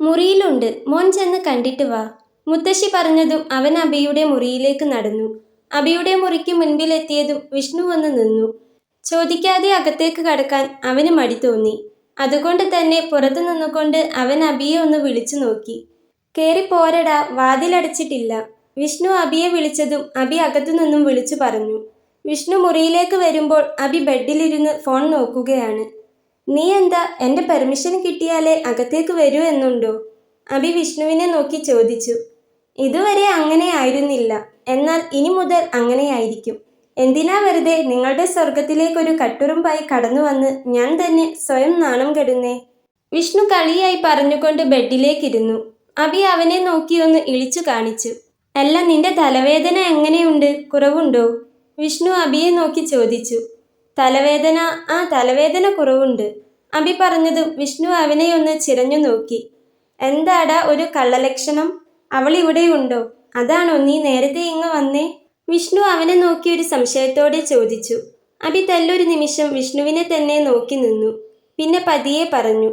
മുറിയിലുണ്ട്. മോൻ ചെന്ന് കണ്ടിട്ട് വാ. മുത്തശ്ശി പറഞ്ഞതും അവൻ അബിയുടെ മുറിയിലേക്ക് നടന്നു. അബിയുടെ മുറിക്ക് മുൻപിലെത്തിയതും വിഷ്ണു വന്ന് നിന്നു. ചോദിക്കാതെ അകത്തേക്ക് കടക്കാൻ അവന് മടി തോന്നി. അതുകൊണ്ട് തന്നെ പുറത്തു നിന്നുകൊണ്ട് അവൻ അബിയെ ഒന്ന് വിളിച്ചു നോക്കി. കയറി പോരടാ വാതിലടച്ചിട്ടില്ല. വിഷ്ണു അബിയെ വിളിച്ചതും അബി അകത്തു നിന്നും വിളിച്ചു പറഞ്ഞു. വിഷ്ണു മുറിയിലേക്ക് വരുമ്പോൾ അബി ബെഡിലിരുന്ന് ഫോൺ നോക്കുകയാണ്. നീ എന്താ എന്റെ പെർമിഷൻ കിട്ടിയാലേ അകത്തേക്ക് വരൂ എന്നുണ്ടോ? അബി വിഷ്ണുവിനെ നോക്കി ചോദിച്ചു. ഇതുവരെ അങ്ങനെ ആയിരുന്നില്ല. എന്നാൽ ഇനി മുതൽ അങ്ങനെയായിരിക്കും. എന്തിനാ വെറുതെ നിങ്ങളുടെ സ്വർഗത്തിലേക്കൊരു കട്ടുറുമ്പായി കടന്നു വന്ന് ഞാൻ തന്നെ സ്വയം നാണം കെടുന്നേ? വിഷ്ണു കളിയായി പറഞ്ഞുകൊണ്ട് ബെഡിലേക്കിരുന്നു. അബി അവനെ നോക്കിയൊന്ന് ഇളിച്ചു കാണിച്ചു. അല്ല നിന്റെ തലവേദന എങ്ങനെയുണ്ട്? കുറവുണ്ടോ? വിഷ്ണു അബിയെ നോക്കി ചോദിച്ചു. തലവേദന ആ തലവേദന കുറവുണ്ട്. അബി പറഞ്ഞതും വിഷ്ണു അവനെ ഒന്ന് ചിരഞ്ഞു നോക്കി. എന്താടാ ഒരു കള്ളലക്ഷണം? അവൾ ഇവിടെയുണ്ടോ? അതാണോ നീ നേരത്തെ ഇങ്ങ് വന്നേ? വിഷ്ണു അവനെ നോക്കി ഒരു സംശയത്തോടെ ചോദിച്ചു. അബി തല്ലൊരു നിമിഷം വിഷ്ണുവിനെ തന്നെ നോക്കി നിന്നു. പിന്നെ പതിയെ പറഞ്ഞു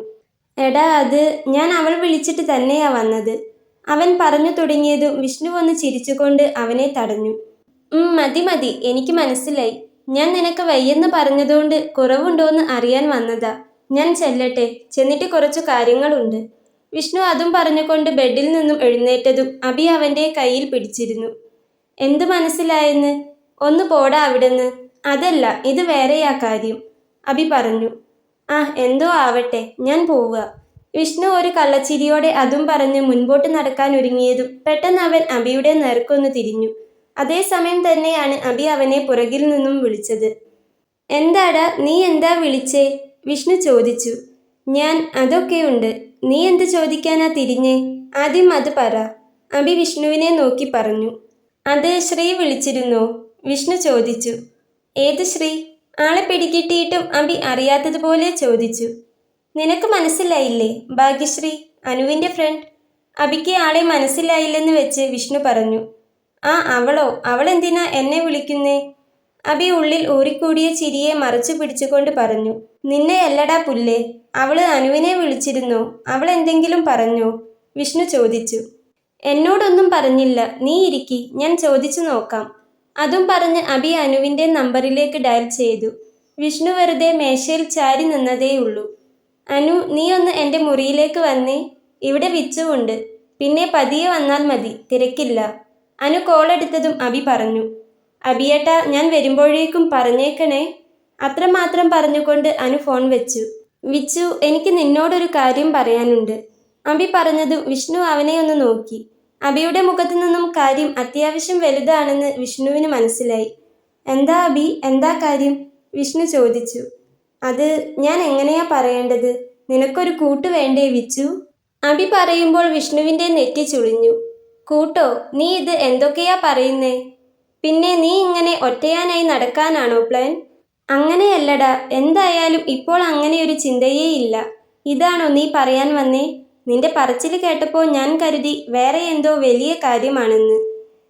എടാ അത് ഞാൻ അവൾ വിളിച്ചിട്ട് തന്നെയാ വന്നത്. അവൻ പറഞ്ഞു തുടങ്ങിയതും വിഷ്ണു ഒന്ന് ചിരിച്ചുകൊണ്ട് അവനെ തടഞ്ഞു. മതി മതി. എനിക്ക് മനസ്സിലായി. ഞാൻ നിനക്ക് വയ്യെന്ന് പറഞ്ഞതുകൊണ്ട് കുറവുണ്ടോയെന്ന് അറിയാൻ വന്നതാ. ഞാൻ ചെല്ലട്ടെ. ചെന്നിട്ട് കുറച്ചു കാര്യങ്ങളുണ്ട്. വിഷ്ണു അതും പറഞ്ഞുകൊണ്ട് ബെഡിൽ നിന്നും എഴുന്നേറ്റതും അബി അവന്റെ കയ്യിൽ പിടിച്ചിരുന്നു. എന്തു മനസ്സിലായെന്ന്? ഒന്ന് പോടാ അവിടുന്ന്. അതല്ല ഇത് വേറെയാ കാര്യം. അബി പറഞ്ഞു. ആ എന്തോ ആവട്ടെ ഞാൻ പോവുക. വിഷ്ണു ഒരു കള്ളച്ചിരിയോടെ അതും പറഞ്ഞ് മുൻപോട്ട് നടക്കാൻ ഒരുങ്ങിയതും പെട്ടെന്ന് അവൻ അബിയുടെ നേർക്കൊന്ന് തിരിഞ്ഞു. അതേസമയം തന്നെയാണ് അബി അവനെ പുറകിൽ നിന്നും വിളിച്ചത്. എന്താടാ നീ എന്താ വിളിച്ചേ? വിഷ്ണു ചോദിച്ചു. ഞാൻ അതൊക്കെയുണ്ട് നീ എന്ത് ചോദിക്കാനാ തിരിഞ്ഞേ? ആദ്യം അത് പറ. അബി വിഷ്ണുവിനെ നോക്കി പറഞ്ഞു. അത് ശ്രീ വിളിച്ചിരുന്നോ? വിഷ്ണു ചോദിച്ചു. ഏത് ശ്രീ? ആളെ പിടികിട്ടിയിട്ടും അബി അറിയാത്തതുപോലെ ചോദിച്ചു. നിനക്ക് മനസ്സിലായില്ലേ ഭാഗ്യശ്രീ? അനുവിന്റെ ഫ്രണ്ട് അബിക്ക് ആളെ മനസ്സിലായില്ലെന്ന് വെച്ച് വിഷ്ണു പറഞ്ഞു. ആ അവളോ? അവളെന്തിനാ എന്നെ വിളിക്കുന്നേ? അബി ഉള്ളിൽ ഊറിക്കൂടിയ ചിരിയെ മറച്ചു പിടിച്ചുകൊണ്ട് പറഞ്ഞു നിന്നെ അല്ലടാ പുല്ലേ? അവൾ അനുവിനെ വിളിച്ചിരുന്നു. അവൾ എന്തെങ്കിലും പറഞ്ഞു? വിഷ്ണു ചോദിച്ചു. എന്നോടൊന്നും പറഞ്ഞില്ല. നീ ഇരിക്കി. ഞാൻ ചോദിച്ചു നോക്കാം. അതും പറഞ്ഞ് അബി അനുവിന്റെ നമ്പറിലേക്ക് ഡയൽ ചെയ്തു. വിഷ്ണു വെറുതെ മേശയിൽ ചാരി നിന്നതേയുള്ളൂ. അനു നീ ഒന്ന് എന്റെ മുറിയിലേക്ക് വന്നേ. ഇവിടെ വിച്ചുവുണ്ട്. പിന്നെ പതിയെ വന്നാൽ മതി. തിരക്കില്ല. അനു കോളെടുത്തതും അബി പറഞ്ഞു. അബിയേട്ട ഞാൻ വരുമ്പോഴേക്കും പറഞ്ഞേക്കണേ. അത്രമാത്രം പറഞ്ഞുകൊണ്ട് അനു ഫോൺ വെച്ചു. വിച്ചു എനിക്ക് നിന്നോടൊരു കാര്യം പറയാനുണ്ട്. അബി പറഞ്ഞതും വിഷ്ണു അവനെ ഒന്ന് നോക്കി. അബിയുടെ മുഖത്തു നിന്നും കാര്യം അത്യാവശ്യം വലുതാണെന്ന് വിഷ്ണുവിന് മനസ്സിലായി. എന്താ അബി? എന്താ കാര്യം? വിഷ്ണു ചോദിച്ചു. അത് ഞാൻ എങ്ങനെയാ പറയേണ്ടത്? നിനക്കൊരു കൂട്ട് വേണ്ടേ വിച്ചു? അബി പറയുമ്പോൾ വിഷ്ണുവിന്റെ നെറ്റി ചുളിഞ്ഞു. കൂട്ടോ നീ ഇത് എന്തൊക്കെയാ പറയുന്നേ? പിന്നെ നീ ഇങ്ങനെ ഒറ്റയാനായി നടക്കാനാണോ പ്ലാൻ അങ്ങനെയല്ലടാ എന്തായാലും ഇപ്പോൾ അങ്ങനെ ഒരു ചിന്തയേ ഇല്ല. ഇതാണോ നീ പറയാൻ വന്നേ? നിന്റെ പറച്ചിൽ കേട്ടപ്പോൾ ഞാൻ കരുതി വേറെ എന്തോ വലിയ കാര്യമാണെന്ന്.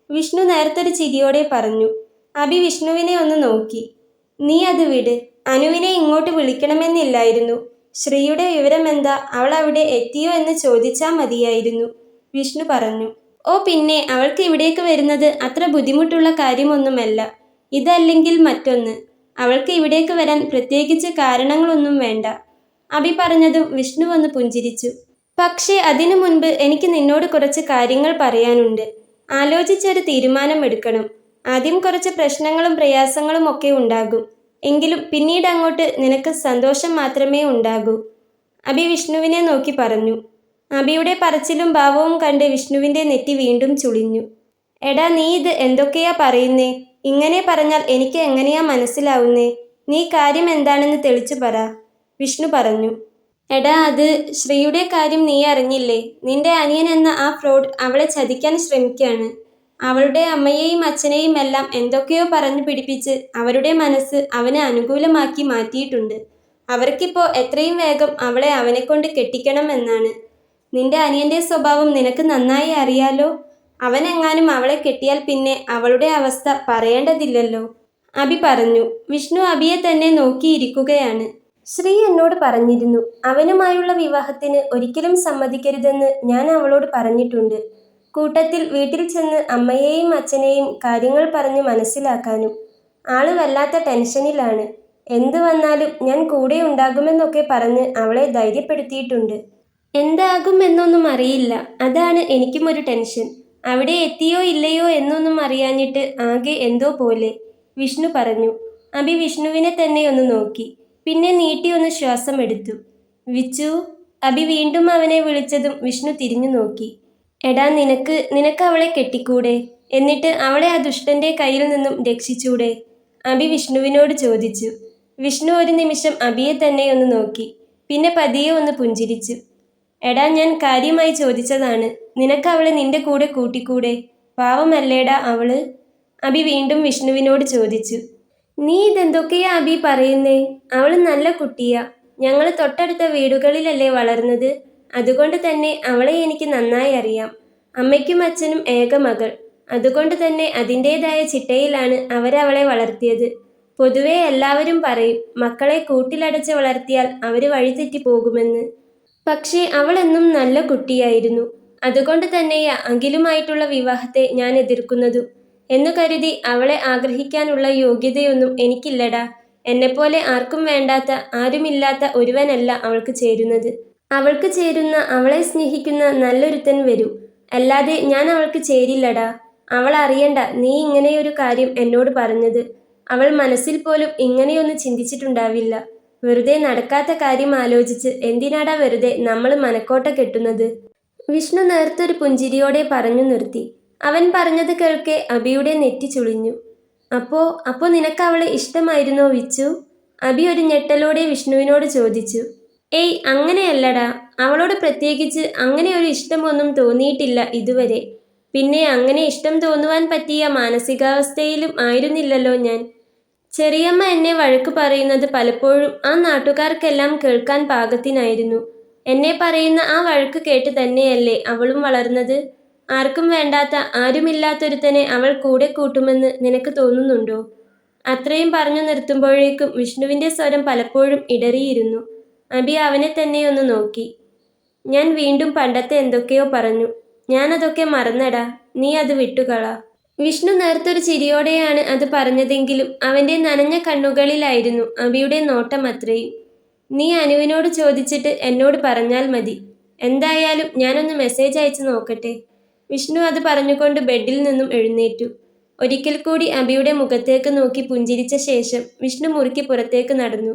വിഷ്ണു നേരത്തൊരു ചിരിയോടെ പറഞ്ഞു. അബി വിഷ്ണുവിനെ ഒന്ന് നോക്കി. നീ അത് വിട്. അനുവിനെ ഇങ്ങോട്ട് വിളിക്കണമെന്നില്ലായിരുന്നു. ശ്രീയുടെ വിവരമെന്താ? അവൾ അവിടെ എത്തിയോ എന്ന് ചോദിച്ചാൽ മതിയായിരുന്നു. വിഷ്ണു പറഞ്ഞു. ഓ പിന്നെ അവൾക്ക് ഇവിടേക്ക് വരുന്നത് അത്ര ബുദ്ധിമുട്ടുള്ള കാര്യമൊന്നുമല്ല. ഇതല്ലെങ്കിൽ മറ്റൊന്ന്. അവൾക്ക് ഇവിടേക്ക് വരാൻ പ്രത്യേകിച്ച് കാരണങ്ങളൊന്നും വേണ്ട. അബി പറഞ്ഞതും വിഷ്ണു വന്ന് പുഞ്ചിരിച്ചു. പക്ഷേ അതിനു മുൻപ് എനിക്ക് നിന്നോട് കുറച്ച് കാര്യങ്ങൾ പറയാനുണ്ട്. ആലോചിച്ചൊരു തീരുമാനം എടുക്കണം ആദ്യം കുറച്ച് പ്രശ്നങ്ങളും പ്രയാസങ്ങളും ഒക്കെ ഉണ്ടാകും. എങ്കിലും പിന്നീട് അങ്ങോട്ട് നിനക്ക് സന്തോഷം മാത്രമേ ഉണ്ടാകൂ. അബി വിഷ്ണുവിനെ നോക്കി പറഞ്ഞു. അബിയുടെ പറച്ചിലും ഭാവവും കണ്ട് വിഷ്ണുവിന്റെ നെറ്റി വീണ്ടും ചുളിഞ്ഞു. എടാ നീ ഇത് എന്തൊക്കെയാ പറയുന്നേ? ഇങ്ങനെ പറഞ്ഞാൽ എനിക്ക് എങ്ങനെയാ മനസ്സിലാവുന്നേ? നീ കാര്യം എന്താണെന്ന് തെളിച്ചു പറ വിഷ്ണു പറഞ്ഞു. എടാ അത് ശ്രീയുടെ കാര്യം നീ അറിഞ്ഞില്ലേ? നിന്റെ അനിയൻ എന്ന ആ ഫ്രോഡ് അവളെ ചതിക്കാൻ ശ്രമിക്കുകയാണ് അവളുടെ അമ്മയെയും അച്ഛനെയും എല്ലാം എന്തൊക്കെയോ പറഞ്ഞു പിടിപ്പിച്ച് അവരുടെ മനസ്സ് അവനെ അനുകൂലമാക്കി മാറ്റിയിട്ടുണ്ട്. അവർക്കിപ്പോൾ എത്രയും വേഗം അവളെ അവനെക്കൊണ്ട് കെട്ടിക്കണം എന്നാണ്. നിന്റെ അനിയന്റെ സ്വഭാവം നിനക്ക് നന്നായി അറിയാലോ? അവനെങ്ങാനും അവളെ കെട്ടിയാൽ പിന്നെ അവളുടെ അവസ്ഥ പറയേണ്ടതില്ലല്ലോ. അബി പറഞ്ഞു വിഷ്ണു അബിയെ തന്നെ നോക്കിയിരിക്കുകയാണ്. ശ്രീ എന്നോട് പറഞ്ഞിരുന്നു അവനുമായുള്ള വിവാഹത്തിന് ഒരിക്കലും സമ്മതിക്കരുതെന്ന് ഞാൻ അവളോട് പറഞ്ഞിട്ടുണ്ട്. കൂട്ടത്തിൽ വീട്ടിൽ ചെന്ന് അമ്മയെയും അച്ഛനെയും കാര്യങ്ങൾ പറഞ്ഞ് മനസ്സിലാക്കാനും ആൾ വല്ലാത്ത ടെൻഷനിലാണ്. എന്തു വന്നാലും ഞാൻ കൂടെ ഉണ്ടാകുമെന്നൊക്കെ പറഞ്ഞ് അവളെ ധൈര്യപ്പെടുത്തിയിട്ടുണ്ട്. എന്താകും എന്നൊന്നും അറിയില്ല. അതാണ് എനിക്കും ഒരു ടെൻഷൻ. അവിടെ എത്തിയോ ഇല്ലയോ എന്നൊന്നും അറിയാഞ്ഞിട്ട് ആകെ എന്തോ പോലെ. വിഷ്ണു പറഞ്ഞു. അഭി വിഷ്ണുവിനെ തന്നെ ഒന്ന് നോക്കി. പിന്നെ നീട്ടി ഒന്ന് ശ്വാസം എടുത്തു. വിച്ചു അഭി വീണ്ടും അവനെ വിളിച്ചതും വിഷ്ണു തിരിഞ്ഞു നോക്കി. എടാ നിനക്ക് നിനക്ക് അവളെ കെട്ടിക്കൂടെ? എന്നിട്ട് അവളെ ആ ദുഷ്ടന്റെ കയ്യിൽ നിന്നും രക്ഷിച്ചൂടെ? അഭി വിഷ്ണുവിനോട് ചോദിച്ചു. വിഷ്ണു ഒരു നിമിഷം അഭിയെ തന്നെ ഒന്ന് നോക്കി. പിന്നെ പതിയെ ഒന്ന് പുഞ്ചിരിച്ചു. എടാ ഞാൻ കാര്യമായി ചോദിച്ചതാണ്. നിനക്ക് അവളെ നിന്റെ കൂടെ കൂട്ടിക്കൂടെ? പാവമല്ലേടാ അവൾ? അബി വീണ്ടും വിഷ്ണുവിനോട് ചോദിച്ചു. നീ ഇതെന്തൊക്കെയാ അബി പറയുന്നേ? അവൾ നല്ല കുട്ടിയാ. ഞങ്ങൾ തൊട്ടടുത്ത വീടുകളിലല്ലേ വളർന്നത്? അതുകൊണ്ട് തന്നെ അവളെ എനിക്ക് നന്നായി അറിയാം. അമ്മയ്ക്കും അച്ഛനും ഏക മകൾ. അതുകൊണ്ട് തന്നെ അതിന്റെതായ ചിട്ടയിലാണ് അവരവളെ വളർത്തിയത്. പൊതുവെ എല്ലാവരും പറയും മക്കളെ കൂട്ടിലടച്ച് വളർത്തിയാൽ അവർ വഴിതെറ്റി പോകുമെന്ന്. പക്ഷേ അവളെന്നും നല്ല കുട്ടിയായിരുന്നു. അതുകൊണ്ട് തന്നെയാ അഖിലുമായിട്ടുള്ള വിവാഹത്തെ ഞാൻ എതിർക്കുന്നതു. എന്നു കരുതി അവളെ ആഗ്രഹിക്കാനുള്ള യോഗ്യതയൊന്നും എനിക്കില്ലടാ. എന്നെപ്പോലെ ആർക്കും വേണ്ടാത്ത ആരുമില്ലാത്ത ഒരുവനല്ല അവൾക്ക് ചേരുന്നത്. അവൾക്ക് ചേരുന്ന അവളെ സ്നേഹിക്കുന്ന നല്ലൊരുത്തൻ വരൂ. അല്ലാതെ ഞാൻ അവൾക്ക് ചേരില്ലടാ. അവൾ അറിയണ്ട നീ ഇങ്ങനെയൊരു കാര്യം എന്നോട് പറഞ്ഞത്. അവൾ മനസ്സിൽ പോലും ഇങ്ങനെയൊന്നും ചിന്തിച്ചിട്ടുണ്ടാവില്ല. വെറുതെ നടക്കാത്ത കാര്യം ആലോചിച്ച് എന്തിനാടാ വെറുതെ നമ്മൾ മനക്കോട്ട കെട്ടുന്നത്? വിഷ്ണു നേർത്തൊരു പുഞ്ചിരിയോടെ പറഞ്ഞു നിർത്തി. അവൻ പറഞ്ഞത് കേൾക്കെ അബിയുടെ നെറ്റി ചുളിഞ്ഞു. അപ്പോ അപ്പോ നിനക്ക് അവളെ ഇഷ്ടമായിരുന്നോ വിച്ചു? അബി ഒരു ഞെട്ടലോടെ വിഷ്ണുവിനോട് ചോദിച്ചു. ഏയ് അങ്ങനെയല്ലടാ. അവളോട് പ്രത്യേകിച്ച് അങ്ങനെ ഒരു ഇഷ്ടമൊന്നും തോന്നിയിട്ടില്ല ഇതുവരെ. പിന്നെ അങ്ങനെ ഇഷ്ടം തോന്നുവാൻ പറ്റിയ മാനസികാവസ്ഥയിലും ആയിരുന്നില്ലല്ലോ ഞാൻ. ചെറിയമ്മ എന്നെ വഴക്ക് പറയുന്നത് പലപ്പോഴും ആ നാട്ടുകാർക്കെല്ലാം കേൾക്കാൻ പാകത്തിനായിരുന്നു. എന്നെ പറയുന്ന ആ വഴക്ക് കേട്ട് തന്നെയല്ലേ അവളും വളർന്നത്? ആർക്കും വേണ്ടാത്ത ആരുമില്ലാത്തൊരുത്തനെ അവൾ കൂടെ കൂട്ടുമെന്ന് നിനക്ക് തോന്നുന്നുണ്ടോ? അത്രയും പറഞ്ഞു നിർത്തുമ്പോഴേക്കും വിഷ്ണുവിന്റെ സ്വരം പലപ്പോഴും ഇടറിയിരുന്നു. അബി അവനെ തന്നെ ഒന്ന് നോക്കി. ഞാൻ വീണ്ടും പണ്ടത്തെ എന്തൊക്കെയോ പറഞ്ഞു. ഞാനതൊക്കെ മറന്നടാ. നീ അത് വിട്ടുകള. വിഷ്ണു നേർത്തൊരു ചിരിയോടെയാണ് അത് പറഞ്ഞതെങ്കിലും അവന്റെ നനഞ്ഞ കണ്ണുകളിലായിരുന്നു അബിയുടെ നോട്ടം അത്രയും. നീ അനുവിനോട് ചോദിച്ചിട്ട് എന്നോട് പറഞ്ഞാൽ മതി. എന്തായാലും ഞാനൊന്ന് മെസ്സേജ് അയച്ചു നോക്കട്ടെ. വിഷ്ണു അത് പറഞ്ഞുകൊണ്ട് ബെഡിൽ നിന്നും എഴുന്നേറ്റു. ഒരിക്കൽ കൂടി അബിയുടെ മുഖത്തേക്ക് നോക്കി പുഞ്ചിരിച്ച ശേഷം വിഷ്ണു മുറുക്കി പുറത്തേക്ക് നടന്നു.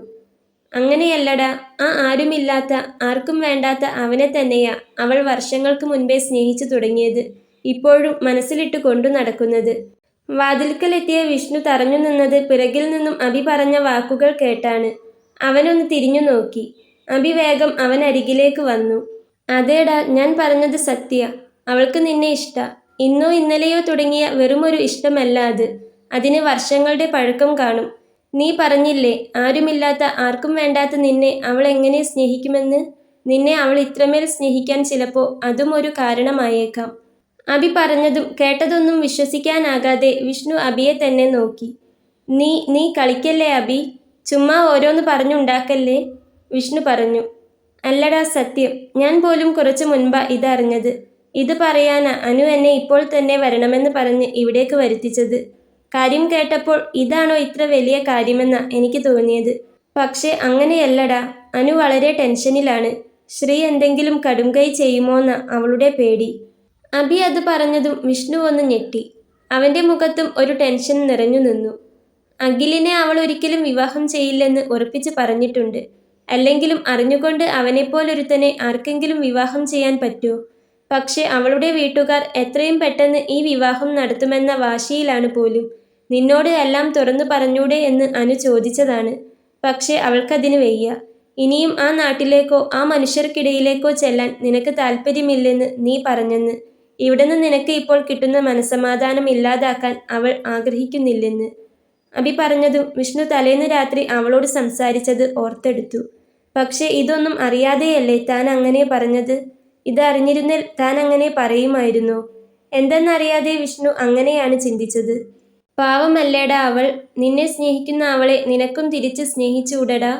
അങ്ങനെയല്ലടാ ആ ആരുമില്ലാത്ത ആർക്കും വേണ്ടാത്ത അവനെ തന്നെയാ അവൾ വർഷങ്ങൾക്ക് മുൻപേ സ്നേഹിച്ചു തുടങ്ങിയത്. ഇപ്പോഴും മനസ്സിലിട്ട് കൊണ്ടു നടക്കുന്നത്. വാതിൽക്കലെത്തിയ വിഷ്ണു തറഞ്ഞു നിന്നത് പിറകിൽ നിന്നും അബി പറഞ്ഞ വാക്കുകൾ കേട്ടാണ്. അവനൊന്ന് തിരിഞ്ഞു നോക്കി. അബി വേഗം അവൻ അരികിലേക്ക് വന്നു. അതേടാ ഞാൻ പറഞ്ഞത് സത്യ. അവൾക്ക് നിന്നെ ഇഷ്ട. ഇന്നോ ഇന്നലെയോ തുടങ്ങിയ വെറുമൊരു ഇഷ്ടമല്ല അത്. അതിന് വർഷങ്ങളുടെ പഴക്കം കാണും. നീ പറഞ്ഞില്ലേ ആരുമില്ലാത്ത ആർക്കും വേണ്ടാത്ത നിന്നെ അവൾ എങ്ങനെ സ്നേഹിക്കുമെന്ന്? നിന്നെ അവൾ ഇത്രമേൽ സ്നേഹിക്കാൻ ചിലപ്പോൾ അതും ഒരു കാരണമായേക്കാം. അബി പറഞ്ഞതും കേട്ടതൊന്നും വിശ്വസിക്കാനാകാതെ വിഷ്ണു അബിയെ തന്നെ നോക്കി. നീ നീ കളിക്കല്ലേ അബി ചുമ്മാ ഓരോന്ന് പറഞ്ഞുണ്ടാക്കല്ലേ? വിഷ്ണു പറഞ്ഞു. അല്ലടാ സത്യം ഞാൻ പോലും കുറച്ചു മുൻപാ ഇതറിഞ്ഞത്. ഇത് പറയാനാ അനു എന്നെ ഇപ്പോൾ തന്നെ വരണമെന്ന് പറഞ്ഞ് ഇവിടേക്ക് വരുത്തിച്ചത്. കാര്യം കേട്ടപ്പോൾ ഇതാണോ ഇത്ര വലിയ കാര്യമെന്ന എനിക്ക് തോന്നിയത്. പക്ഷേ അങ്ങനെയല്ലടാ അനു വളരെ ടെൻഷനിലാണ്. ശ്രീ എന്തെങ്കിലും കടുംകൈ ചെയ്യുമോന്ന അവളുടെ പേടി. അബി അത് പറഞ്ഞതും വിഷ്ണു ഒന്ന് ഞെട്ടി. അവന്റെ മുഖത്തും ഒരു ടെൻഷൻ നിറഞ്ഞു നിന്നു. അഖിലിനെ അവൾ ഒരിക്കലും വിവാഹം ചെയ്യില്ലെന്ന് ഉറപ്പിച്ച് പറഞ്ഞിട്ടുണ്ട്. അല്ലെങ്കിലും അറിഞ്ഞുകൊണ്ട് അവനെപ്പോലൊരുത്തനെ ആർക്കെങ്കിലും വിവാഹം ചെയ്യാൻ പറ്റൂ പക്ഷേ അവളുടെ വീട്ടുകാർ എത്രയും പെട്ടെന്ന് ഈ വിവാഹം നടത്തുമെന്ന വാശിയിലാണ് പോലും. നിന്നോട് എല്ലാം തുറന്നു പറഞ്ഞൂടെ എന്ന് അനു ചോദിച്ചതാണ്. പക്ഷേ അവൾക്കതിന് വയ്യ. ഇനിയും ആ നാട്ടിലേക്കോ ആ മനുഷ്യർക്കിടയിലേക്കോ ചെല്ലാൻ നിനക്ക് താല്പര്യമില്ലെന്ന് നീ പറഞ്ഞെന്ന് ഇവിടുന്ന് നിനക്ക് ഇപ്പോൾ കിട്ടുന്ന മനസമാധാനം ഇല്ലാതാക്കാൻ അവൾ ആഗ്രഹിക്കുന്നില്ലെന്ന്. അബി പറഞ്ഞതും വിഷ്ണു തലേന്ന് രാത്രി അവളോട് സംസാരിച്ചത് ഓർത്തെടുത്തു. പക്ഷേ ഇതൊന്നും അറിയാതെയല്ലേ താൻ അങ്ങനെ പറഞ്ഞത്? ഇത് അറിഞ്ഞിരുന്നിൽ താൻ അങ്ങനെ പറയുമായിരുന്നു? എന്തെന്നറിയാതെ വിഷ്ണു അങ്ങനെയാണ് ചിന്തിച്ചത്. പാവമല്ലേടാ അവൾ നിന്നെ സ്നേഹിക്കുന്ന അവളെ നിനക്കും തിരിച്ച് സ്നേഹിച്ചുകൂടടാ?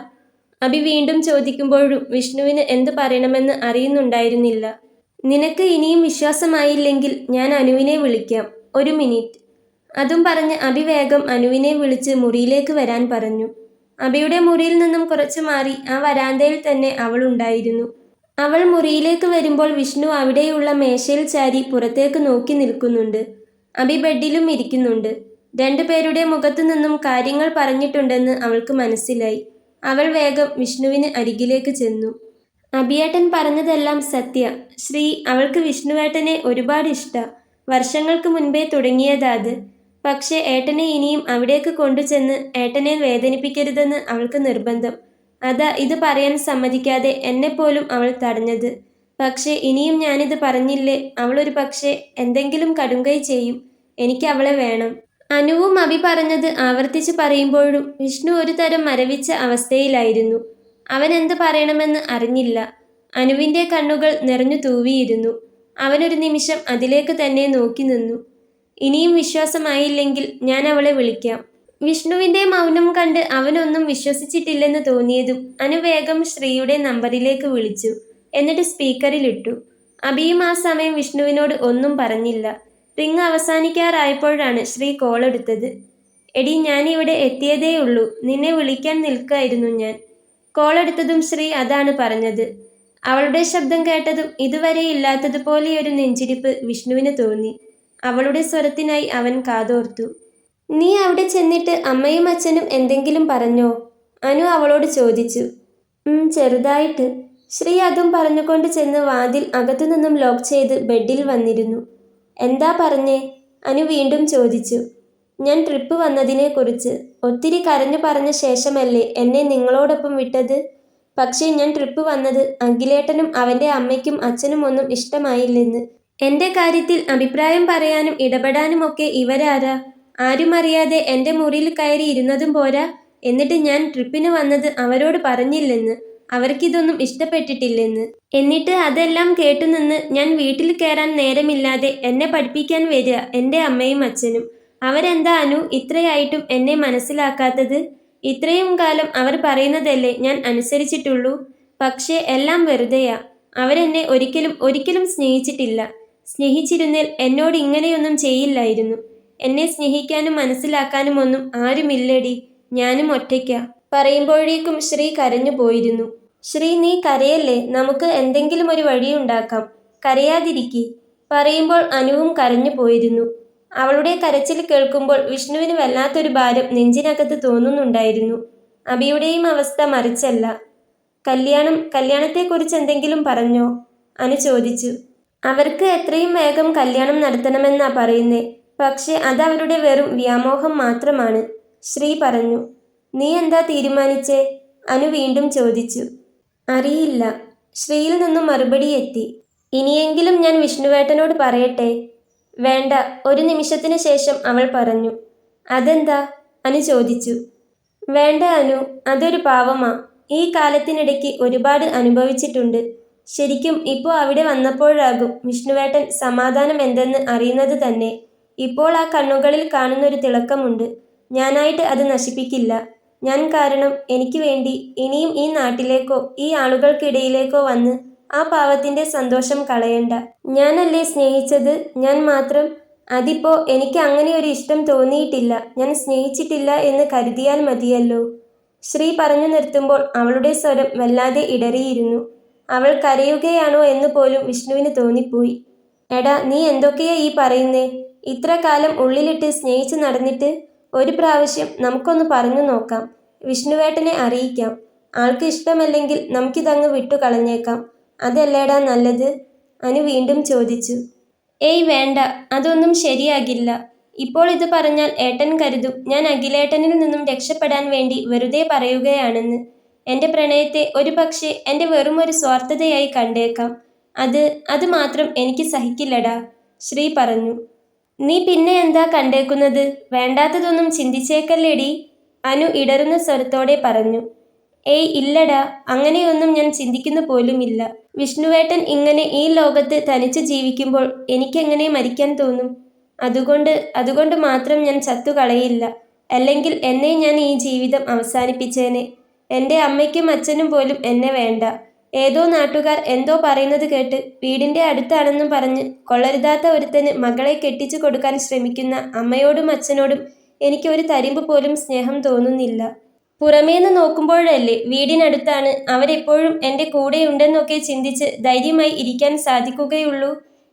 അഭി വീണ്ടും ചോദിക്കുമ്പോഴും വിഷ്ണുവിന് എന്തു പറയണമെന്ന് അറിയുന്നുണ്ടായിരുന്നില്ല. നിനക്ക് ഇനിയും വിശ്വാസമായില്ലെങ്കിൽ ഞാൻ അനുവിനെ വിളിക്കാം. ഒരു മിനിറ്റ്. അതും പറഞ്ഞ് അഭി വേഗം അനുവിനെ വിളിച്ച് മുറിയിലേക്ക് വരാൻ പറഞ്ഞു. അഭിയുടെ മുറിയിൽ നിന്നും കുറച്ചു മാറി ആ വരാന്തയിൽ തന്നെ അവൾ ഉണ്ടായിരുന്നു. അവൾ മുറിയിലേക്ക് വരുമ്പോൾ വിഷ്ണു അവിടെയുള്ള മേശയിൽ ചാരി പുറത്തേക്ക് നോക്കി നിൽക്കുന്നുണ്ട്. അഭി ബെഡിലും ഇരിക്കുന്നുണ്ട്. രണ്ടുപേരുടെ മുഖത്തു നിന്നും കാര്യങ്ങൾ പറഞ്ഞിട്ടുണ്ടെന്ന് അവൾക്ക് മനസ്സിലായി. അവൾ വേഗം വിഷ്ണുവിന് അരികിലേക്ക് ചെന്നു. അഭിയേട്ടൻ പറഞ്ഞതെല്ലാം സത്യ. ശ്രീ അവൾക്ക് വിഷ്ണുവേട്ടനെ ഒരുപാട് ഇഷ്ട. വർഷങ്ങൾക്ക് മുൻപേ തുടങ്ങിയതാ അത് പക്ഷേ ഏട്ടനെ ഇനിയും അവിടേക്ക് കൊണ്ടുചെന്ന് ഏട്ടനെ വേദനിപ്പിക്കരുതെന്ന് അവൾക്ക് നിർബന്ധം. അതാ ഇത് പറയാൻ സമ്മതിക്കാതെ എന്നെപ്പോലും അവൾ തടഞ്ഞത്. പക്ഷേ ഇനിയും ഞാനിത് പറഞ്ഞില്ലേ? അവളൊരു പക്ഷേ എന്തെങ്കിലും കടുങ്കൈ ചെയ്യും. എനിക്ക് അവളെ വേണം. അനുവും അഭി പറഞ്ഞത് ആവർത്തിച്ച് പറയുമ്പോഴും വിഷ്ണു ഒരു തരം മരവിച്ച അവസ്ഥയിലായിരുന്നു. അവൻ എന്ത് പറയണമെന്ന് അറിഞ്ഞില്ല. അനുവിന്റെ കണ്ണുകൾ നിറഞ്ഞു തൂവിയിരുന്നു. അവനൊരു നിമിഷം അതിലേക്ക് തന്നെ നോക്കി നിന്നു. ഇനിയും വിശ്വാസമായില്ലെങ്കിൽ ഞാൻ അവളെ വിളിക്കാം. വിഷ്ണുവിന്റെ മൗനം കണ്ട് അവനൊന്നും വിശ്വസിച്ചിട്ടില്ലെന്ന് തോന്നിയതും അനുവേഗം ശ്രീയുടെ നമ്പറിലേക്ക് വിളിച്ചു. എന്നിട്ട് സ്പീക്കറിലിട്ടു. അബിയും ആ സമയം വിഷ്ണുവിനോട് ഒന്നും പറഞ്ഞില്ല. റിങ് അവസാനിക്കാറായപ്പോഴാണ് ശ്രീ കോൾ എടുത്തത്. എടി ഞാൻ ഇവിടെ എത്തിയതേയുള്ളൂ. നിന്നെ വിളിക്കാൻ നിൽക്കായിരുന്നു ഞാൻ. കോൾ എടുത്തതും ശ്രീ അതാണ് പറഞ്ഞത്. അവളുടെ ശബ്ദം കേട്ടതും ഇതുവരെ ഇല്ലാത്തതുപോലെയൊരു നെഞ്ചിരിപ്പ് വിഷ്ണുവിന് തോന്നി. അവളുടെ സ്വരത്തിനായി അവൻ കാതോർത്തു. നീ അവിടെ ചെന്നിട്ട് അമ്മയും അച്ഛനും എന്തെങ്കിലും പറഞ്ഞോ? അനു അവളോട് ചോദിച്ചു. "ഉം, ചെറുതായിട്ട്. ശ്രീ അതും പറഞ്ഞുകൊണ്ട് ചെന്ന് വാതിൽ അകത്തു നിന്നും ലോക്ക് ചെയ്ത് ബെഡിൽ വന്നിരുന്നു. എന്താ പറഞ്ഞേ? അനു വീണ്ടും ചോദിച്ചു. ഞാൻ ട്രിപ്പ് വന്നതിനെക്കുറിച്ച് ഒത്തിരി കരഞ്ഞു പറഞ്ഞ ശേഷമല്ലേ എന്നെ നിങ്ങളോടൊപ്പം വിട്ടത്? പക്ഷേ ഞാൻ ട്രിപ്പ് വന്നത് അഖിലേട്ടനും അവന്റെ അമ്മയ്ക്കും അച്ഛനും ഒന്നും ഇഷ്ടമായില്ലെന്ന്. എന്റെ കാര്യത്തിൽ അഭിപ്രായം പറയാനും ഇടപെടാനുമൊക്കെ ഇവരാരാ? ആരും അറിയാതെ എന്റെ മുറിയിൽ കയറി ഇരുന്നതും പോരാ? എന്നിട്ട് ഞാൻ ട്രിപ്പിന് വന്നത് അവരോട് പറഞ്ഞില്ലെന്ന് അവർക്കിതൊന്നും ഇഷ്ടപ്പെട്ടിട്ടില്ലെന്ന്. എന്നിട്ട് അതെല്ലാം കേട്ടുനിന്ന് ഞാൻ വീട്ടിൽ കയറാൻ നേരമില്ലാതെ എന്നെ പഠിപ്പിക്കാൻ വരിക എന്റെ അമ്മയും അച്ഛനും. അവരെന്താ അനു ഇത്രയായിട്ടും എന്നെ മനസ്സിലാക്കാത്തത്? ഇത്രയും കാലം അവർ പറയുന്നതല്ലേ ഞാൻ അനുസരിച്ചിട്ടുള്ളൂ. പക്ഷേ എല്ലാം വെറുതെയാ. അവരെന്നെ ഒരിക്കലും ഒരിക്കലും സ്നേഹിച്ചിട്ടില്ല. സ്നേഹിച്ചിരുന്നേൽ എന്നോട് ഇങ്ങനെയൊന്നും ചെയ്യില്ലായിരുന്നു. എന്നെ സ്നേഹിക്കാനും മനസ്സിലാക്കാനും ഒന്നും ആരുമില്ലടി. ഞാനും ഒറ്റയ്ക്കാ. പറയുമ്പോഴേക്കും ശ്രീ കരഞ്ഞു പോയിരുന്നു. ശ്രീ നീ കരയല്ലേ? നമുക്ക് എന്തെങ്കിലും ഒരു വഴിയുണ്ടാക്കാം. കരയാതിരിക്കി. പറയുമ്പോൾ അനുവും കരഞ്ഞു പോയിരുന്നു. അവളുടെ കരച്ചിൽ കേൾക്കുമ്പോൾ വിഷ്ണുവിന് വല്ലാത്തൊരു ഭാരം നെഞ്ചിനകത്ത് തോന്നുന്നുണ്ടായിരുന്നു. അബിയുടെയും അവസ്ഥ മറിച്ചല്ല. കല്യാണം കല്യാണത്തെക്കുറിച്ച് എന്തെങ്കിലും പറഞ്ഞോ? അനു ചോദിച്ചു. അവർക്ക് എത്രയും വേഗം കല്യാണം നടത്തണമെന്നാ പറയുന്നേ. പക്ഷെ അത് അവരുടെ വെറും വ്യാമോഹം മാത്രമാണ് ശ്രീ പറഞ്ഞു. നീ എന്താ തീരുമാനിച്ചേ? അനു വീണ്ടും ചോദിച്ചു. അറിയില്ല. ശ്രീയിൽ നിന്നും മറുപടി എത്തി. ഇനിയെങ്കിലും ഞാൻ വിഷ്ണുവേട്ടനോട് പറയട്ടെ. വേണ്ട ഒരു നിമിഷത്തിന് ശേഷം അവൾ പറഞ്ഞു. അതെന്താ? അനു ചോദിച്ചു. വേണ്ട അനു അതൊരു പാവമാ. ഈ കാലത്തിനിടയ്ക്ക് ഒരുപാട് അനുഭവിച്ചിട്ടുണ്ട്. ശരിക്കും ഇപ്പോൾ അവിടെ വന്നപ്പോഴാകും വിഷ്ണുവേട്ടൻ സമാധാനം എന്തെന്ന് അറിയുന്നത് തന്നെ. ഇപ്പോൾ ആ കണ്ണുകളിൽ കാണുന്നൊരു തിളക്കമുണ്ട്. ഞാനായിട്ട് അത് നശിപ്പിക്കില്ല. ഞാൻ കാരണം എനിക്ക് വേണ്ടി ഇനിയും ഈ നാട്ടിലേക്കോ ഈ ആളുകൾക്കിടയിലേക്കോ വന്ന് ആ പാവത്തിന്റെ സന്തോഷം കളയണ്ട. ഞാനല്ലേ സ്നേഹിച്ചത്? ഞാൻ മാത്രം. അതിപ്പോ എനിക്ക് അങ്ങനെ ഒരു ഇഷ്ടം തോന്നിയിട്ടില്ല. ഞാൻ സ്നേഹിച്ചിട്ടില്ല എന്ന് കരുതിയാൽ മതിയല്ലോ. ശ്രീ പറഞ്ഞു നിർത്തുമ്പോൾ അവളുടെ സ്വരം വല്ലാതെ ഇടറിയിരുന്നു. അവൾ കരയുകയാണോ എന്ന് പോലും വിഷ്ണുവിന് തോന്നിപ്പോയി. എടാ നീ എന്തൊക്കെയാ ഈ പറയുന്നേ? ഇത്ര കാലം ഉള്ളിലിട്ട് സ്നേഹിച്ച് നടന്നിട്ട് ഒരു പ്രാവശ്യം നമുക്കൊന്ന് പറഞ്ഞു നോക്കാം. വിഷ്ണുവേട്ടനെ അറിയിക്കാം. ആൾക്ക് ഇഷ്ടമല്ലെങ്കിൽ നമുക്കിതങ്ങ് വിട്ടു കളഞ്ഞേക്കാം അതല്ലേടാ നല്ലത്? അനു വീണ്ടും ചോദിച്ചു. ഏയ് വേണ്ട അതൊന്നും ശരിയാകില്ല. ഇപ്പോൾ ഇത് പറഞ്ഞാൽ ഏട്ടൻ കരുതും. ഞാൻ അഖിലേട്ടനിൽ നിന്നും രക്ഷപ്പെടാൻ വേണ്ടി വെറുതെ പറയുകയാണെന്ന്. എന്റെ പ്രണയത്തെ ഒരു പക്ഷേ എന്റെ വെറുമൊരു സ്വാർത്ഥതയായി കണ്ടേക്കാം. അത് അത് മാത്രം എനിക്ക് സഹിക്കില്ലടാ ശ്രീ പറഞ്ഞു. നീ പിന്നെ എന്താ കണ്ടേക്കുന്നത്? വേണ്ടാത്തതൊന്നും ചിന്തിച്ചേക്കല്ലേടി? അനു ഇടറുന്ന സ്വരത്തോടെ പറഞ്ഞു. ഏയ് ഇല്ലടാ അങ്ങനെയൊന്നും ഞാൻ ചിന്തിക്കുന്നു പോലുമില്ല. വിഷ്ണുവേട്ടൻ ഇങ്ങനെ ഈ ലോകത്ത് തനിച്ച് ജീവിക്കുമ്പോൾ എനിക്കെങ്ങനെ മരിക്കാൻ തോന്നും? അതുകൊണ്ട് അതുകൊണ്ട് മാത്രം ഞാൻ ചത്തുകളയില്ല അല്ലെങ്കിൽ എന്നെ ഞാൻ ഈ ജീവിതം അവസാനിപ്പിച്ചേനെ. എന്റെ അമ്മയ്ക്കും അച്ഛനും പോലും എന്നെ വേണ്ട. ഏതോ നാട്ടുകാർ എന്തോ പറയുന്നത് കേട്ട് വീടിന്റെ അടുത്താണെന്നും പറഞ്ഞ് കൊള്ളരുതാത്ത ഒരുത്തന് മകളെ കെട്ടിച്ചു കൊടുക്കാൻ ശ്രമിക്കുന്ന അമ്മയോടും അച്ഛനോടും എനിക്ക് ഒരു തരിമ്പ് പോലും സ്നേഹം തോന്നുന്നില്ല. പുറമേന്ന് നോക്കുമ്പോഴല്ലേ വീടിനടുത്താണ്. അവരെപ്പോഴും എന്റെ കൂടെയുണ്ടെന്നൊക്കെ ചിന്തിച്ച് ധൈര്യമായി ഇരിക്കാൻ സാധിക്കുകയുള്ളൂ.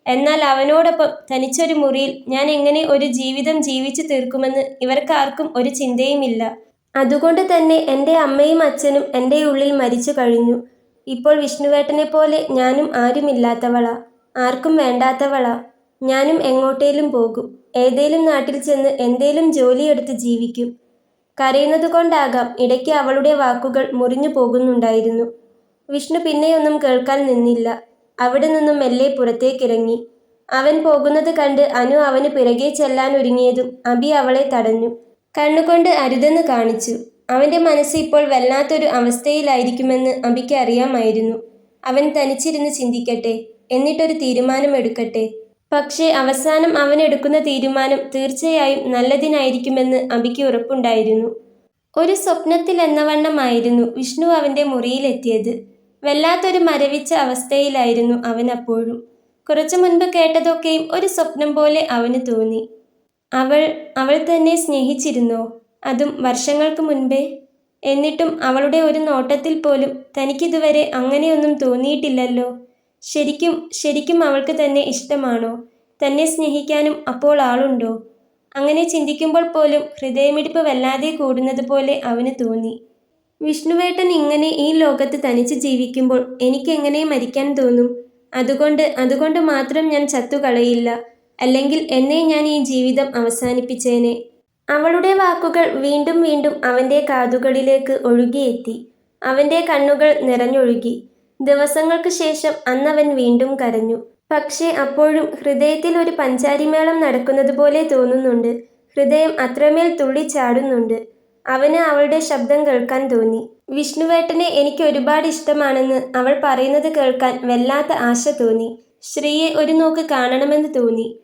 എന്നാൽ അവനോടൊപ്പം തനിച്ചൊരു മുറിയിൽ ഞാൻ എങ്ങനെ ഒരു ജീവിതം ജീവിച്ചു തീർക്കുമെന്ന് ഇവർക്കാർക്കും ഒരു ചിന്തയുമില്ല. അതുകൊണ്ട് തന്നെ എന്റെ അമ്മയും അച്ഛനും എന്റെ ഉള്ളിൽ മരിച്ചു കഴിഞ്ഞു. ഇപ്പോൾ വിഷ്ണുവേട്ടനെ പോലെ ഞാനും ആരുമില്ലാത്തവളാ. ആർക്കും വേണ്ടാത്തവള. ഞാനും എങ്ങോട്ടേലും പോകും. ഏതേലും നാട്ടിൽ ചെന്ന് എന്തേലും ജോലിയെടുത്ത് ജീവിക്കും. കരയുന്നത് കൊണ്ടാകാം ഇടയ്ക്ക് അവളുടെ വാക്കുകൾ മുറിഞ്ഞു പോകുന്നുണ്ടായിരുന്നു. വിഷ്ണു പിന്നെയൊന്നും കേൾക്കാൻ നിന്നില്ല. അവിടെ നിന്നും മെല്ലെ പുറത്തേക്കിറങ്ങി. അവൻ പോകുന്നത് കണ്ട് അനു അവന് പിറകെ ചെല്ലാൻ ഒരുങ്ങിയതും അബി അവളെ തടഞ്ഞു. കണ്ണുകൊണ്ട് അരുതെന്ന് കാണിച്ചു. അവന്റെ മനസ്സ് ഇപ്പോൾ വല്ലാത്തൊരു അവസ്ഥയിലായിരിക്കുമെന്ന് അബിക്ക് അറിയാമായിരുന്നു. അവൻ തനിച്ചിരുന്ന് ചിന്തിക്കട്ടെ എന്നിട്ടൊരു തീരുമാനം എടുക്കട്ടെ പക്ഷേ അവസാനം അവൻ എടുക്കുന്ന തീരുമാനം തീർച്ചയായും നല്ലതിനായിരിക്കുമെന്ന് അബിക്ക് ഉറപ്പുണ്ടായിരുന്നു. ഒരു സ്വപ്നത്തിൽ എന്നവണ്ണമായിരുന്നു വിഷ്ണു അവന്റെ മുറിയിലെത്തിയത്. വല്ലാത്തൊരു മരവിച്ച അവസ്ഥയിലായിരുന്നു അവൻ അപ്പോഴും. കുറച്ചു മുൻപ് കേട്ടതൊക്കെയും ഒരു സ്വപ്നം പോലെ അവന് തോന്നി. അവൾ അവൾ തന്നെ സ്നേഹിച്ചിരുന്നോ? അതും വർഷങ്ങൾക്ക് മുൻപേ? എന്നിട്ടും അവളുടെ ഒരു നോട്ടത്തിൽ പോലും തനിക്കിതുവരെ അങ്ങനെയൊന്നും തോന്നിയിട്ടില്ലല്ലോ. ശരിക്കും ശരിക്കും അവൾക്ക് തന്നെ ഇഷ്ടമാണോ? തന്നെ സ്നേഹിക്കാനും അപ്പോൾ ആളുണ്ടോ? അങ്ങനെ ചിന്തിക്കുമ്പോൾ പോലും ഹൃദയമിടിപ്പ് വല്ലാതെ കൂടുന്നത് പോലെ അവന് തോന്നി. വിഷ്ണുവേട്ടൻ ഇങ്ങനെ ഈ ലോകത്ത് തനിച്ച് ജീവിക്കുമ്പോൾ എനിക്കെങ്ങനെ മരിക്കാൻ തോന്നും? അതുകൊണ്ട് അതുകൊണ്ട് മാത്രം ഞാൻ ചത്തുകളയില്ല. അല്ലെങ്കിൽ എന്നെ ഞാൻ ഈ ജീവിതം അവസാനിപ്പിച്ചേനെ. അവളുടെ വാക്കുകൾ വീണ്ടും വീണ്ടും അവന്റെ കാതുകളിലേക്ക് ഒഴുകിയെത്തി. അവന്റെ കണ്ണുകൾ നിറഞ്ഞൊഴുകി. ദിവസങ്ങൾക്ക് ശേഷം അന്നവൻ വീണ്ടും കരഞ്ഞു. പക്ഷേ അപ്പോഴും ഹൃദയത്തിൽ ഒരു പഞ്ചാരിമേളം നടക്കുന്നത് പോലെ തോന്നുന്നുണ്ട്. ഹൃദയം അത്രമേൽ തുള്ളിച്ചാടുന്നുണ്ട്. അവന് അവളുടെ ശബ്ദം കേൾക്കാൻ തോന്നി. വിഷ്ണുവേട്ടനെ എനിക്ക് ഒരുപാട് ഇഷ്ടമാണെന്ന് അവൾ പറയുന്നത് കേൾക്കാൻ വല്ലാത്ത ആശ തോന്നി. ശ്രീയെ ഒരു നോക്ക് കാണണമെന്ന് തോന്നി.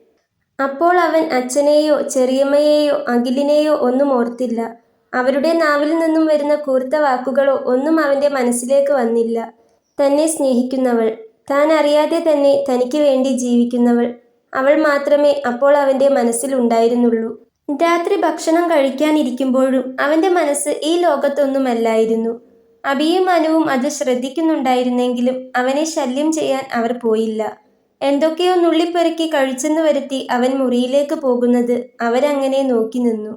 അപ്പോൾ അവൻ അച്ഛനെയോ ചെറിയമ്മയെയോ അഖിലിനെയോ ഒന്നും ഓർത്തില്ല. അവരുടെ നാവിൽ നിന്നും വരുന്ന കൂർത്ത വാക്കുകളോ ഒന്നും അവന്റെ മനസ്സിലേക്ക് വന്നില്ല. തന്നെ സ്നേഹിക്കുന്നവൾ. താൻ അറിയാതെ തന്നെ തനിക്ക് വേണ്ടി ജീവിക്കുന്നവൾ. അവൾ മാത്രമേ അപ്പോൾ അവന്റെ മനസ്സിലുണ്ടായിരുന്നുള്ളൂ രാത്രി ഭക്ഷണം കഴിക്കാനിരിക്കുമ്പോഴും അവന്റെ മനസ്സ് ഈ ലോകത്തൊന്നുമല്ലായിരുന്നു. അബിയും അനുവും അത് ശ്രദ്ധിക്കുന്നുണ്ടായിരുന്നെങ്കിലും അവനെ ശല്യം ചെയ്യാൻ അവർ പോയില്ല. എന്തൊക്കെയോ നുള്ളിപ്പെറുക്കി കഴിച്ചെന്ന് വരുത്തി അവൻ മുറിയിലേക്ക് പോകുന്നത് അവരങ്ങനെ നോക്കി നിന്നു.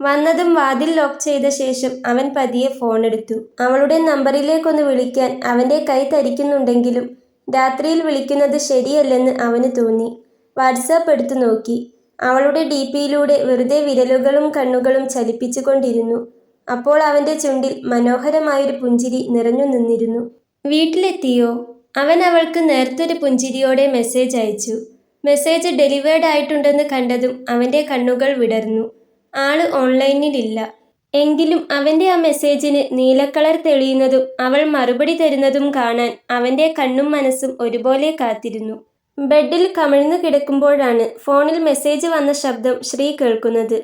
വന്നതും വാതിൽ ലോക്ക് ചെയ്ത ശേഷം അവൻ പതിയെ ഫോൺ എടുത്തു. അവളുടെ നമ്പറിലേക്കൊന്ന് വിളിക്കാൻ അവന്റെ കൈ തരിക്കുന്നുണ്ടെങ്കിലും രാത്രിയിൽ വിളിക്കുന്നത് ശരിയല്ലെന്ന് അവന് തോന്നി. വാട്സാപ്പ് എടുത്തു നോക്കി. അവളുടെ ഡി പിയിലൂടെ വെറുതെ വിരലുകളും കണ്ണുകളും ചലിപ്പിച്ചുകൊണ്ടിരുന്നു അപ്പോൾ അവന്റെ ചുണ്ടിൽ മനോഹരമായൊരു പുഞ്ചിരി നിറഞ്ഞു നിന്നിരുന്നു. വീട്ടിലെത്തിയോ? അവൻ അവൾക്ക് നേർത്തൊരു പുഞ്ചിരിയോടെ മെസ്സേജ് അയച്ചു. മെസ്സേജ് ഡെലിവേർഡ് ആയിട്ടുണ്ടെന്ന് കണ്ടതും അവന്റെ കണ്ണുകൾ വിടർന്നു. ആൾ ഓൺലൈനിലില്ല. എങ്കിലും അവന്റെ ആ മെസ്സേജിന് നീലക്കളർ തെളിയുന്നതും അവൾ മറുപടി തരുന്നതും കാണാൻ അവന്റെ കണ്ണും മനസ്സും ഒരുപോലെ കാത്തിരുന്നു. ബെഡിൽ കമിഴ്ന്നു കിടക്കുമ്പോഴാണ് ഫോണിൽ മെസ്സേജ് വന്ന ശബ്ദം ശ്രീ കേൾക്കുന്നത്.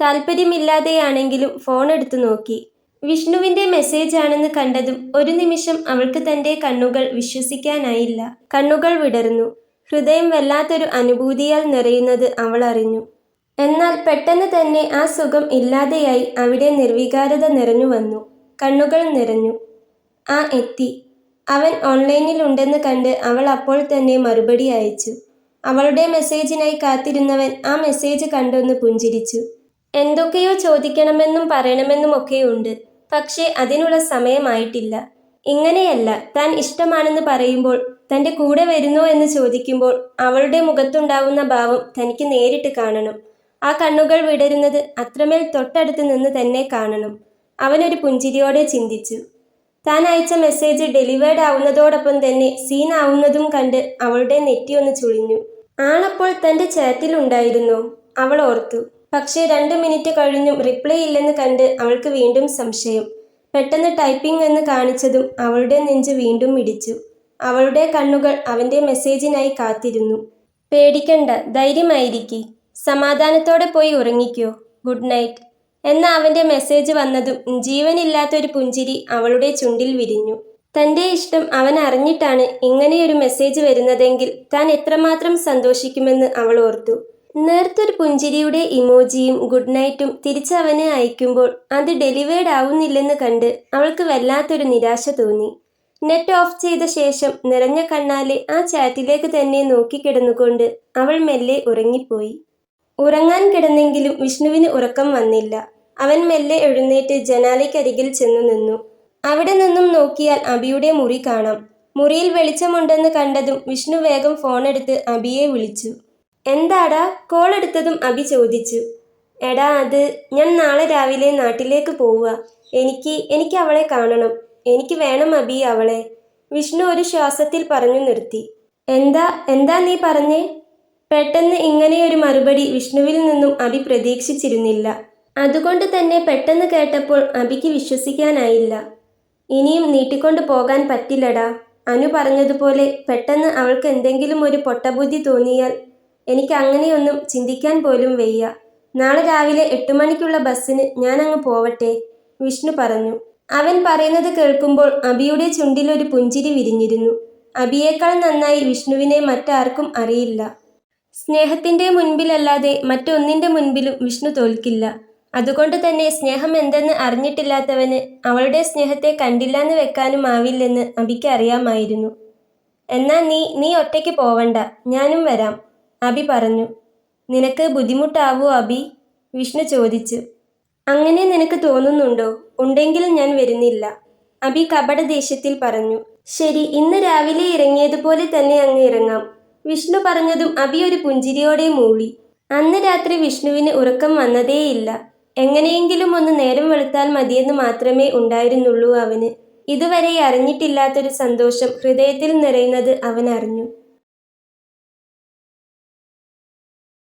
താല്പര്യമില്ലാതെയാണെങ്കിലും ഫോൺ എടുത്തു നോക്കി. വിഷ്ണുവിന്റെ മെസ്സേജ് ആണെന്ന് കണ്ടതും ഒരു നിമിഷം അവൾക്ക് തന്റെ കണ്ണുകൾ വിശ്വസിക്കാനായില്ല. കണ്ണുകൾ വിടർന്നു. ഹൃദയം വല്ലാത്തൊരു അനുഭൂതിയാൽ നിറയുന്നത് അവൾ അറിഞ്ഞു. എന്നാൽ പെട്ടെന്ന് തന്നെ ആ സുഖം ഇല്ലാതെയായി അവിടെ നിർവികാരത നിറഞ്ഞു വന്നു. കണ്ണുകൾ നിറഞ്ഞു. ആ എത്തി. അവൻ ഓൺലൈനിൽ ഉണ്ടെന്ന് കണ്ട് അവൾ അപ്പോൾ തന്നെ മറുപടി അയച്ചു. അവളുടെ മെസ്സേജിനായി കാത്തിരുന്നവൻ ആ മെസ്സേജ് കണ്ടൊന്ന് പുഞ്ചിരിച്ചു. എന്തൊക്കെയോ ചോദിക്കണമെന്നും പറയണമെന്നും ഒക്കെ ഉണ്ട് പക്ഷേ അതിനുള്ള സമയമായിട്ടില്ല. ഇങ്ങനെയല്ല താൻ ഇഷ്ടമാണെന്ന് പറയുമ്പോൾ തന്റെ കൂടെ വരുന്നോ എന്ന് ചോദിക്കുമ്പോൾ അവളുടെ മുഖത്തുണ്ടാവുന്ന ഭാവം തനിക്ക് നേരിട്ട് കാണണം. ആ കണ്ണുകൾ വിടരുന്നത് അത്രമേൽ തൊട്ടടുത്ത് നിന്ന് തന്നെ കാണണം. അവനൊരു പുഞ്ചിരിയോടെ ചിന്തിച്ചു. താൻ അയച്ച മെസ്സേജ് ഡെലിവേർഡ് ആവുന്നതോടൊപ്പം തന്നെ സീൻ ആവുന്നതും കണ്ട് അവളുടെ നെറ്റിയൊന്ന് ചുളിഞ്ഞു ആളപ്പോൾ തന്റെ ചാറ്റിലുണ്ടായിരുന്നോ അവൾ ഓർത്തു. പക്ഷേ രണ്ട് മിനിറ്റ് കഴിഞ്ഞും റിപ്ലൈ ഇല്ലെന്ന് കണ്ട് അവൾക്ക് വീണ്ടും സംശയം. പെട്ടെന്ന് ടൈപ്പിംഗ് എന്ന് കാണിച്ചതും അവളുടെ നെഞ്ച് വീണ്ടും ഇടിച്ചു. അവളുടെ കണ്ണുകൾ അവന്റെ മെസ്സേജിനായി കാത്തിരുന്നു. പേടിക്കണ്ട ധൈര്യമായിരിക്കെ. സമാധാനത്തോടെ പോയി ഉറങ്ങിക്കോ. Good night. എന്ന അവന്റെ മെസ്സേജ് വന്നതും ജീവനില്ലാത്തൊരു പുഞ്ചിരി അവളുടെ ചുണ്ടിൽ വിരിഞ്ഞു. തന്റെ ഇഷ്ടം അവൻ അറിഞ്ഞിട്ടാണ് ഇങ്ങനെയൊരു മെസ്സേജ് വരുന്നതെങ്കിൽ താൻ എത്രമാത്രം സന്തോഷിക്കുമെന്ന് അവൾ ഓർത്തു. നേർത്തൊരു പുഞ്ചിരിയുടെ ഇമോജിയും ഗുഡ് നൈറ്റും തിരിച്ചവന് അയക്കുമ്പോൾ അത് ഡെലിവേർഡ് ആവുന്നില്ലെന്ന് കണ്ട് അവൾക്ക് വല്ലാത്തൊരു നിരാശ തോന്നി. നെറ്റ് ഓഫ് ചെയ്ത ശേഷം നിറഞ്ഞ കണ്ണാലെ ആ ചാറ്റിലേക്ക് തന്നെ നോക്കിക്കിടന്നുകൊണ്ട് അവൾ മെല്ലെ ഉറങ്ങിപ്പോയി. ഉറങ്ങാൻ കിടന്നെങ്കിലും വിഷ്ണുവിന് ഉറക്കം വന്നില്ല. അവൻ മെല്ലെ എഴുന്നേറ്റ് ജനാലയ്ക്കരികിൽ ചെന്നു നിന്നു. അവിടെ നിന്നും നോക്കിയാൽ അബിയുടെ മുറി കാണാം. മുറിയിൽ വെളിച്ചമുണ്ടെന്ന് കണ്ടതും വിഷ്ണു വേഗം ഫോണെടുത്ത് അബിയെ വിളിച്ചു. എന്താടാ? കോൾ എടുത്തതും അബി ചോദിച്ചു. എടാ അത് ഞാൻ നാളെ രാവിലെ നാട്ടിലേക്ക് പോവുക. എനിക്ക് എനിക്ക് അവളെ കാണണം. എനിക്ക് വേണം അബി അവളെ. വിഷ്ണു ഒരു ശ്വാസത്തിൽ പറഞ്ഞു നിർത്തി. എന്താ എന്താ നീ പറഞ്ഞേ? പെട്ടെന്ന് ഇങ്ങനെയൊരു മറുപടി വിഷ്ണുവിൽ നിന്നും അബി പ്രതീക്ഷിച്ചിരുന്നില്ല. അതുകൊണ്ട് തന്നെ പെട്ടെന്ന് കേട്ടപ്പോൾ അബിക്ക് വിശ്വസിക്കാനായില്ല. ഇനിയും നീട്ടിക്കൊണ്ട് പോകാൻ പറ്റില്ലടാ അനു പറഞ്ഞതുപോലെ പെട്ടെന്ന് അവൾക്ക് എന്തെങ്കിലും ഒരു പൊട്ടബുദ്ധി തോന്നിയാൽ എനിക്ക് അങ്ങനെയൊന്നും ചിന്തിക്കാൻ പോലും വയ്യ. നാളെ രാവിലെ എട്ട് മണിക്കുള്ള ബസ്സിന് ഞാൻ അങ്ങ് പോവട്ടെ വിഷ്ണു പറഞ്ഞു. അവൻ പറയുന്നത് കേൾക്കുമ്പോൾ അബിയുടെ ചുണ്ടിലൊരു പുഞ്ചിരി വിരിഞ്ഞിരുന്നു. അബിയേക്കാൾ നന്നായി വിഷ്ണുവിനെ മറ്റാർക്കും അറിയില്ല. സ്നേഹത്തിന്റെ മുൻപിലല്ലാതെ മറ്റൊന്നിന്റെ മുൻപിലും വിഷ്ണു തോൽക്കില്ല. അതുകൊണ്ട് തന്നെ സ്നേഹം എന്തെന്ന് അറിഞ്ഞിട്ടില്ലാത്തവന് അവളുടെ സ്നേഹത്തെ കണ്ടില്ലാന്ന് വെക്കാനും ആവില്ലെന്ന് അബിക്ക് അറിയാമായിരുന്നു. എന്നാ നീ നീ ഒറ്റയ്ക്ക് പോവണ്ട ഞാനും വരാം അബി പറഞ്ഞു. നിനക്ക് ബുദ്ധിമുട്ടാവോ അബി? വിഷ്ണു ചോദിച്ചു. അങ്ങനെ നിനക്ക് തോന്നുന്നുണ്ടോ? ഉണ്ടെങ്കിൽ ഞാൻ വരുന്നില്ല അബി കപട ദേഷ്യത്തിൽ പറഞ്ഞു. ശരി ഇന്ന് രാവിലെ ഇറങ്ങിയതുപോലെ തന്നെ അങ്ങ് ഇറങ്ങാം. വിഷ്ണു പറഞ്ഞതും അബി ഒരു പുഞ്ചിരിയോടെ മൂളി. അന്ന് രാത്രി വിഷ്ണുവിന് ഉറക്കം വന്നതേയില്ല. എങ്ങനെയെങ്കിലും ഒന്ന് നേരം വെളുത്താൽ മതിയെന്ന് മാത്രമേ ഉണ്ടായിരുന്നുള്ളൂ അവന്. ഇതുവരെ അറിഞ്ഞിട്ടില്ലാത്തൊരു സന്തോഷം ഹൃദയത്തിൽ നിറയുന്നത് അവൻ അറിഞ്ഞു.